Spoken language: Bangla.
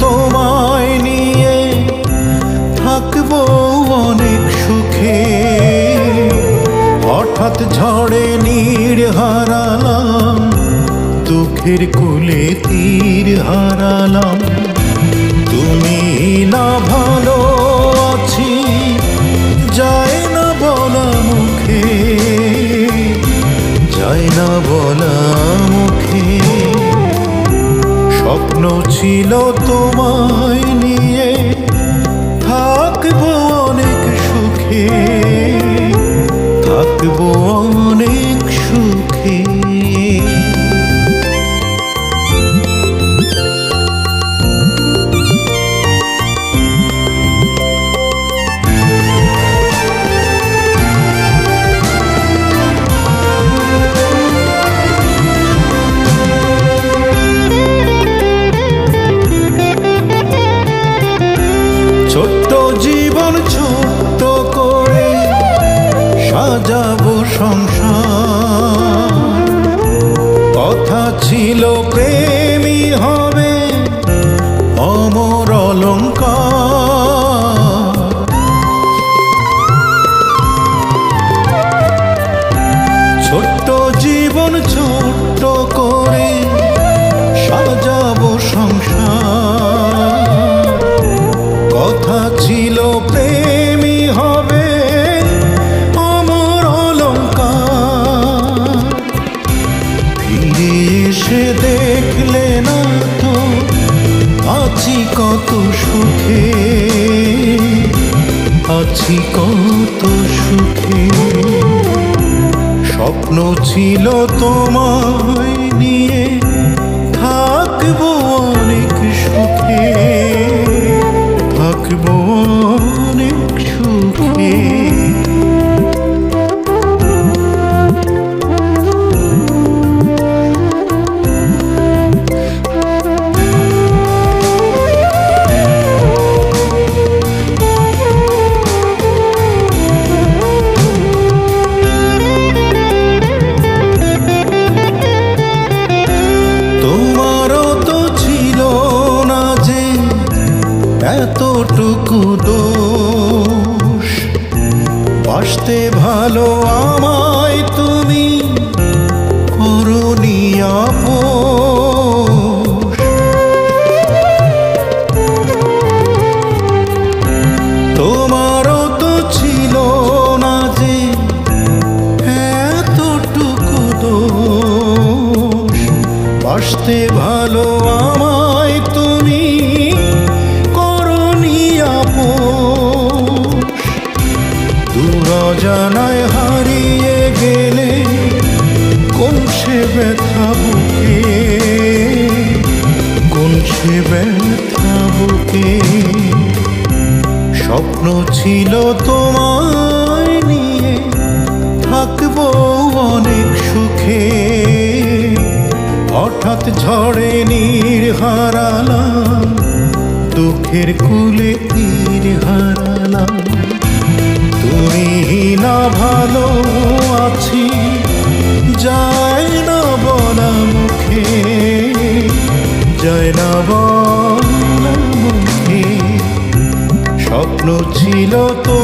তোমায় নিয়ে। থাকব অনেক সুখে। হঠাৎ ঝড়ে নীড় হারালাম, দুঃখের কুলে তীর হারালাম। তুমি না ভালো আছি, যায় না বলা মুখে, যায় না বলা মুখে। স্বপ্ন ছিল তোমায় নিয়ে। থাকব অনেক সুখে। থাকব কত সুখে আছি কত সুখে। স্বপ্ন ছিল তোমায় নিয়ে থাকব অনেক সুখে। বাসতে ভালো আমায় তুমি পোষ তোমারও তো ছিল না যে এতটুকু দোষ। বাসতে ভালো আমায় তুমি দূর জানায় হারিয়ে গেলে সে ব্যথা বুকে? কোন ব্যথা বুকে? স্বপ্ন ছিল তোমায় নিয়ে থাকব অনেক সুখে। হঠাৎ ঝড়ে নীর হারালাম, দুঃখের কুলে তীর হারালাম। তুমি না ভালো আছি, যায় না বলা মুখে যায় না বলা মুখে স্বপ্ন ছিল তোমায়